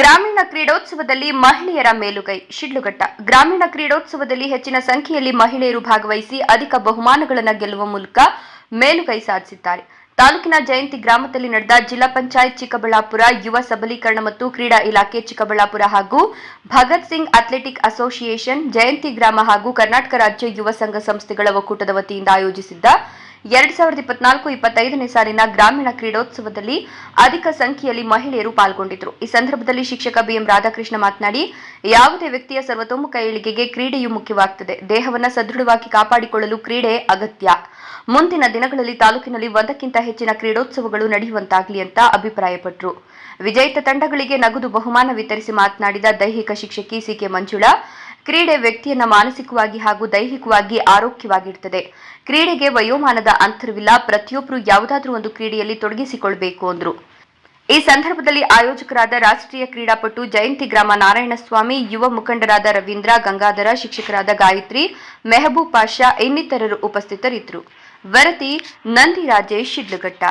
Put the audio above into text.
ಗ್ರಾಮೀಣ ಕ್ರೀಡೋತ್ಸವದಲ್ಲಿ ಮಹಿಳೆಯರ ಮೇಲುಗೈ, ಶಿಡ್ಲುಘಟ್ಟ. ಗ್ರಾಮೀಣ ಕ್ರೀಡೋತ್ಸವದಲ್ಲಿ ಹೆಚ್ಚಿನ ಸಂಖ್ಯೆಯಲ್ಲಿ ಮಹಿಳೆಯರು ಭಾಗವಹಿಸಿ ಅಧಿಕ ಬಹುಮಾನಗಳನ್ನು ಗೆಲ್ಲುವ ಮೂಲಕ ಮೇಲುಗೈ ಸಾಧಿಸಿದ್ದಾರೆ. ತಾಲೂಕಿನ ಜಯಂತಿ ಗ್ರಾಮದಲ್ಲಿ ನಡೆದ ಜಿಲ್ಲಾ ಪಂಚಾಯತ್ ಚಿಕ್ಕಬಳ್ಳಾಪುರ, ಯುವ ಸಬಲೀಕರಣ ಮತ್ತು ಕ್ರೀಡಾ ಇಲಾಖೆ ಚಿಕ್ಕಬಳ್ಳಾಪುರ ಹಾಗೂ ಭಗತ್ ಸಿಂಗ್ ಅಥ್ಲೆಟಿಕ್ ಅಸೋಸಿಯೇಷನ್, ಜಯಂತಿ ಗ್ರಾಮ ಹಾಗೂ ಕರ್ನಾಟಕ ರಾಜ್ಯ ಯುವ ಸಂಘ ಸಂಸ್ಥೆಗಳ ಒಕ್ಕೂಟದ ವತಿಯಿಂದ ಆಯೋಜಿಸಿದ್ದ ಎರಡ್ ಸಾವಿರದ ಇಪ್ಪತ್ನಾಲ್ಕು ಇಪ್ಪತ್ತೈದನೇ ಸಾಲಿನ ಗ್ರಾಮೀಣ ಕ್ರೀಡೋತ್ಸವದಲ್ಲಿ ಅಧಿಕ ಸಂಖ್ಯೆಯಲ್ಲಿ ಮಹಿಳೆಯರು ಪಾಲ್ಗೊಂಡಿದ್ದರು. ಈ ಸಂದರ್ಭದಲ್ಲಿ ಶಿಕ್ಷಕ ಬಿಎಂ ರಾಧಾಕೃಷ್ಣ ಮಾತನಾಡಿ, ಯಾವುದೇ ವ್ಯಕ್ತಿಯ ಸರ್ವತೋಮುಖ ಏಳಿಗೆಗೆ ಕ್ರೀಡೆಯು ಮುಖ್ಯವಾಗುತ್ತದೆ ದೇಹವನ್ನು ಸದೃಢವಾಗಿ ಕಾಪಾಡಿಕೊಳ್ಳಲು ಕ್ರೀಡೆ ಅಗತ್ಯ. ಮುಂದಿನ ದಿನಗಳಲ್ಲಿ ತಾಲೂಕಿನಲ್ಲಿ ಒಂದಕ್ಕಿಂತ ಹೆಚ್ಚಿನ ಕ್ರೀಡೋತ್ಸವಗಳು ನಡೆಯುವಂತಾಗಲಿ ಅಂತ ಅಭಿಪ್ರಾಯಪಟ್ಟರು ವಿಜೇತ ತಂಡಗಳಿಗೆ ನಗದು ಬಹುಮಾನ ವಿತರಿಸಿ ಮಾತನಾಡಿದ ದೈಹಿಕ ಶಿಕ್ಷಕಿ ಸಿಕೆ ಮಂಜುಳಾ ಕ್ರೀಡೆ ವ್ಯಕ್ತಿಯನ್ನ ಮಾನಸಿಕವಾಗಿ ಹಾಗೂ ದೈಹಿಕವಾಗಿ ಆರೋಗ್ಯವಾಗಿರುತ್ತದೆ ಕ್ರೀಡೆಗೆ ವಯೋಮಾನದ ಅಂತರವಿಲ್ಲ. ಪ್ರತಿಯೊಬ್ಬರು ಯಾವುದಾದ್ರೂ ಒಂದು ಕ್ರೀಡೆಯಲ್ಲಿ ತೊಡಗಿಸಿಕೊಳ್ಬೇಕು, ಅಂದ್ರು. ಈ ಸಂದರ್ಭದಲ್ಲಿ ಆಯೋಜಕರಾದ ರಾಷ್ಟ್ರೀಯ ಕ್ರೀಡಾಪಟು ಜಯಂತಿ ಗ್ರಾಮ ನಾರಾಯಣಸ್ವಾಮಿ, ಯುವ ಮುಖಂಡರಾದ ರವೀಂದ್ರ, ಗಂಗಾಧರ, ಶಿಕ್ಷಕರಾದ ಗಾಯತ್ರಿ, ಮೆಹಬೂಬ್ ಪಾಷಾ ಇನ್ನಿತರರು ಉಪಸ್ಥಿತರಿದ್ದರು. ವರದಿ ನಂದಿ ರಾಜೇಶ್ ಶಿಡ್ಲಘಟ್ಟ.